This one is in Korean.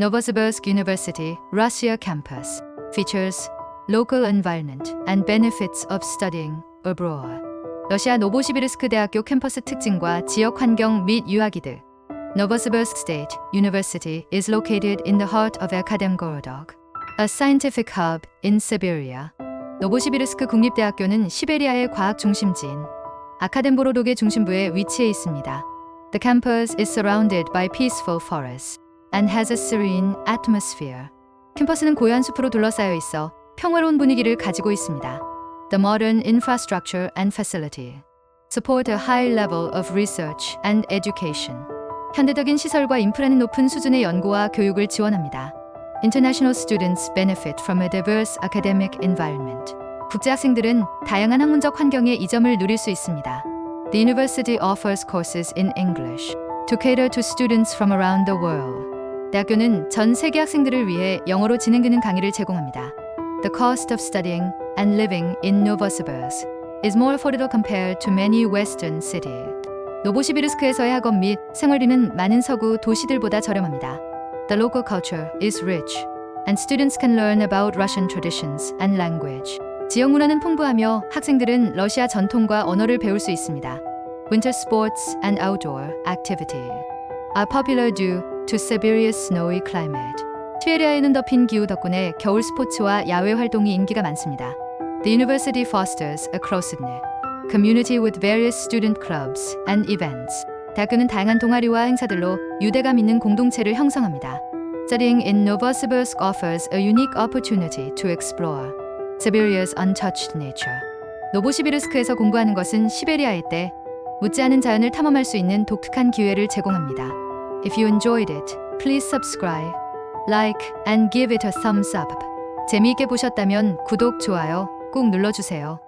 Novosibirsk University, Russia campus features local environment and benefits of studying abroad. 러시아 노보시비르스크 대학교 캠퍼스 특징과 지역 환경 및 유학이들. Novosibirsk State University is located in the heart of Akademgorodok, a scientific hub in Siberia. 노보시비르스크 국립대학교는 시베리아의 과학 중심지인 아카덴보로독의 중심부에 위치해 있습니다. The campus is surrounded by peaceful forests and has a serene atmosphere. 캠퍼스는 고요한 숲으로 둘러싸여 있어 평화로운 분위기를 가지고 있습니다. The modern infrastructure and facility support a high level of research and education. 현대적인 시설과 인프라는 높은 수준의 연구와 교육을 지원합니다. International students benefit from a diverse academic environment. 국제 학생들은 다양한 학문적 환경의 이점을 누릴 수 있습니다. The university offers courses in English to cater to students from around the world. 대학교는 전 세계 학생들을 위해 영어로 진행되는 강의를 제공합니다. The cost of studying and living in Novosibirsk is more affordable compared to many western cities. 노보시비르스크에서의 학업 및 생활비는 많은 서구 도시들보다 저렴합니다. The local culture is rich, and students can learn about Russian traditions and language. 지역 문화는 풍부하며 학생들은 러시아 전통과 언어를 배울 수 있습니다. Winter sports and outdoor activity are popular due to Siberia's snowy climate. 시베리아에는 덮인 기후 덕분에 겨울 스포츠와 야외 활동이 인기가 많습니다. The university fosters a close-knit community with various student clubs and events. 대학교는 다양한 동아리와 행사들로 유대감 있는 공동체를 형성합니다. Studying in Novosibirsk offers a unique opportunity to explore Siberia's untouched nature. 노보시비르스크에서 공부하는 것은 시베리아일 때 묻지 않은 자연을 탐험할 수 있는 독특한 기회를 제공합니다. If you enjoyed it, please subscribe, like, and give it a thumbs up. 재미있게 보셨다면 구독, 좋아요 꼭 눌러주세요.